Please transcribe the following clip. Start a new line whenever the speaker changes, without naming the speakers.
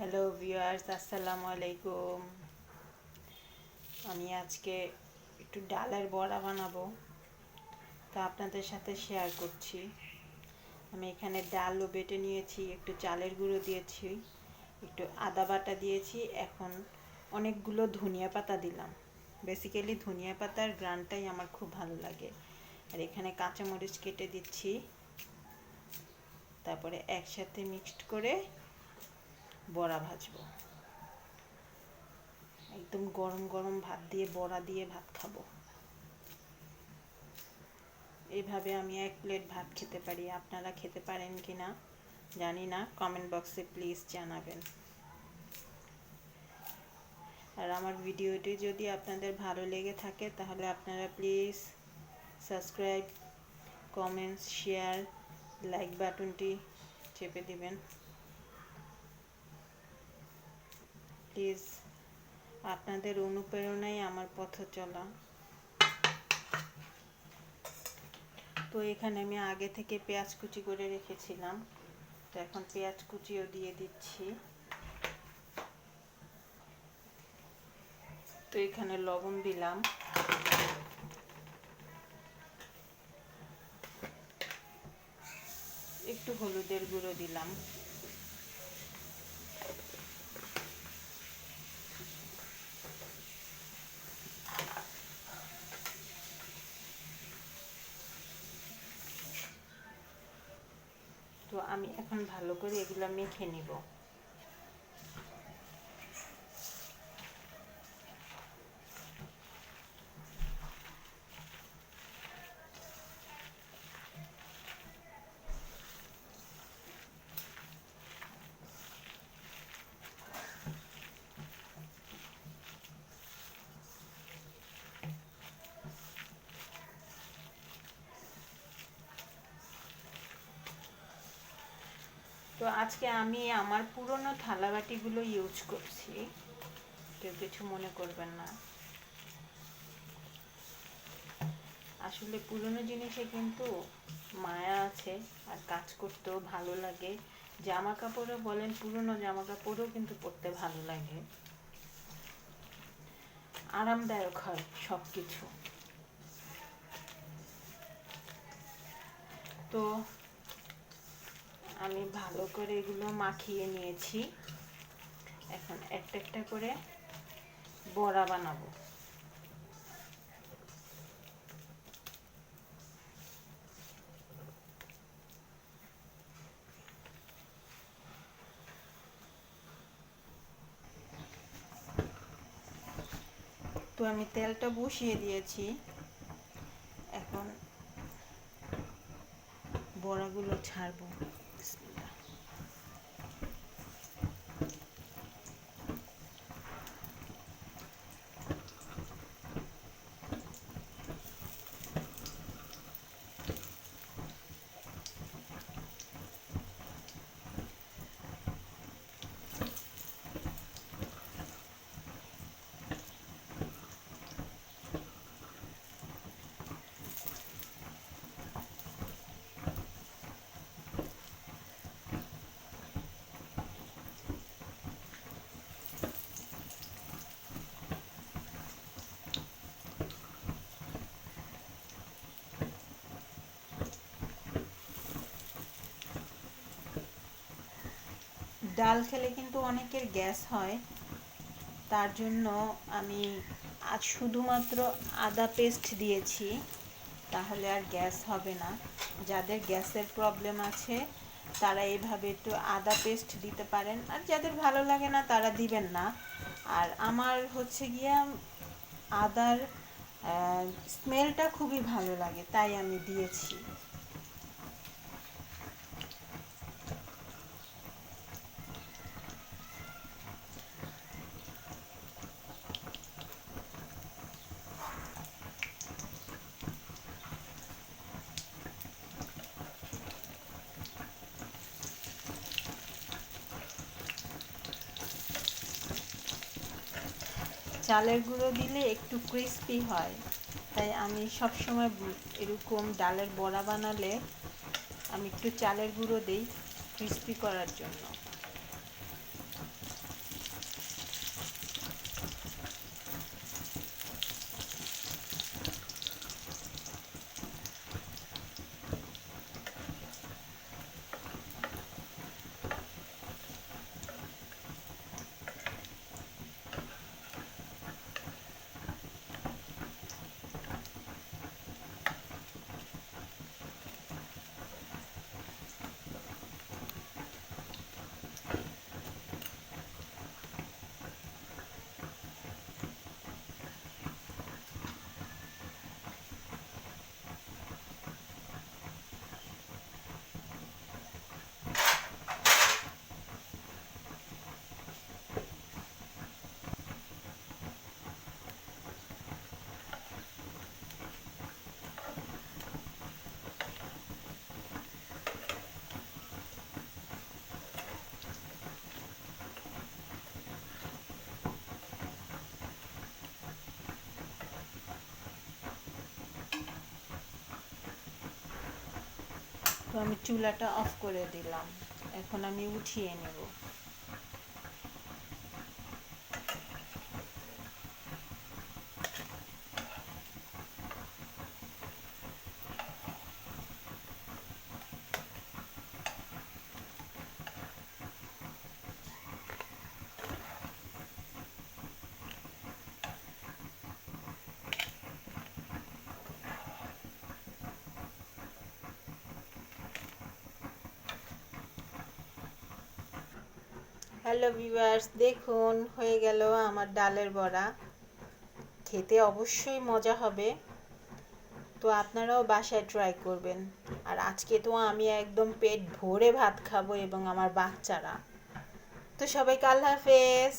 Hello viewers আসসালামু আলাইকুম। আমি আজকে একটু ডালের বড়া বানাবো। তা আপনাদের সাথে শেয়ার করছি। আমি এখানে ডালও বেটে নিয়েছি, একটু চালের গুঁড়ো দিয়েছি, একটু আদা বাটা দিয়েছি, এখন অনেকগুলো ধনিয়া পাতা দিলাম। বেসিক্যালি ধনিয়া পাতার গ্রানটাই আমার খুব ভালো লাগে। আর এখানে কাঁচামরিচ কেটে দিচ্ছি। তারপরে একসাথে মিক্সড করে বড়া ভাজবো। একদম গরম গরম ভাত দিয়ে, বড়া দিয়ে ভাত খাব। এইভাবে আমি এক প্লেট ভাত খেতে পারি। আপনারা খেতে পারেন কি না, জানি না। কমেন্ট বক্সে প্লিজ জানাবেন। আর আমার ভিডিওটি যদি আপনাদের ভালো লেগে থাকে, তাহলে আপনারা please subscribe, comments, share, like বাটনটি চেপে দিবেন। প্লিজ আপনাদের অনুপ্রেরণাই আমার পথ চলা। তো এখানে আমি আগে থেকে পেঁয়াজ কুচি করে রেখেছিলাম। তো এখন পেঁয়াজ কুচিও দিয়ে দিচ্ছি। তো এখানে লবণ দিলাম। একটু হলুদের গুঁড়ো দিলাম। আমি এখন ভালো করে এগুলো মেখে নিব। তো আজকে আমি আমার পুরনো থালাবাটিগুলো ইউজ করছি। কেউ কিছু মনে করবেন না। আসলে পুরনো জিনিসে কিন্তু মায়া আছে আর কাজ করতেও ভালো লাগে। জামা কাপড়ও বলেন, পুরনো জামা কাপড়ও কিন্তু পরতে ভালো লাগে। আরামদায়ক হয় সব কিছু তো আমি ভালো করে এগুলো মাখিয়ে নিয়েছি। এখন একটা একটা করে বড়া বানাবো। তো আমি তেলটা বসিয়ে দিয়েছি। এখন বড়াগুলো ছাড়বো। ডাল খেলে কিন্তু অনেকের গ্যাস হয়। তার জন্য আমি আজ শুধুমাত্র আদা পেস্ট দিয়েছি, তাহলে আর গ্যাস হবে না। যাদের গ্যাসের প্রবলেম আছে, তারা এইভাবে একটু আদা পেস্ট দিতে পারেন। আর যাদের ভালো লাগে না, তারা দিবেন না। আর আমার হচ্ছে গিয়া আদার স্মেলটা খুবই ভালো লাগে, তাই আমি দিয়েছি। চালের গুঁড়ো দিলে একটু ক্রিস্পি হয়। তাই আমি সবসময় এরকম ডালের বড়া বানালে আমি একটু চালের গুঁড়ো দিই ক্রিস্পি করার জন্য। তো আমি চুলাটা অফ করে দিলাম এখন আমি উঠিয়ে নেব হ্যালো ভিউয়ার্স দেখুন, হয়ে গেল আমার ডালের বড়া। খেতে অবশ্যই মজা হবে। তো আপনারাও বাসায় ট্রাই করবেন। আর আজকে তো আমি একদম পেট ভরে ভাত খাব এবং আমার বাচ্চারা। তো সবাইকে আল্লাহ হাফেজ।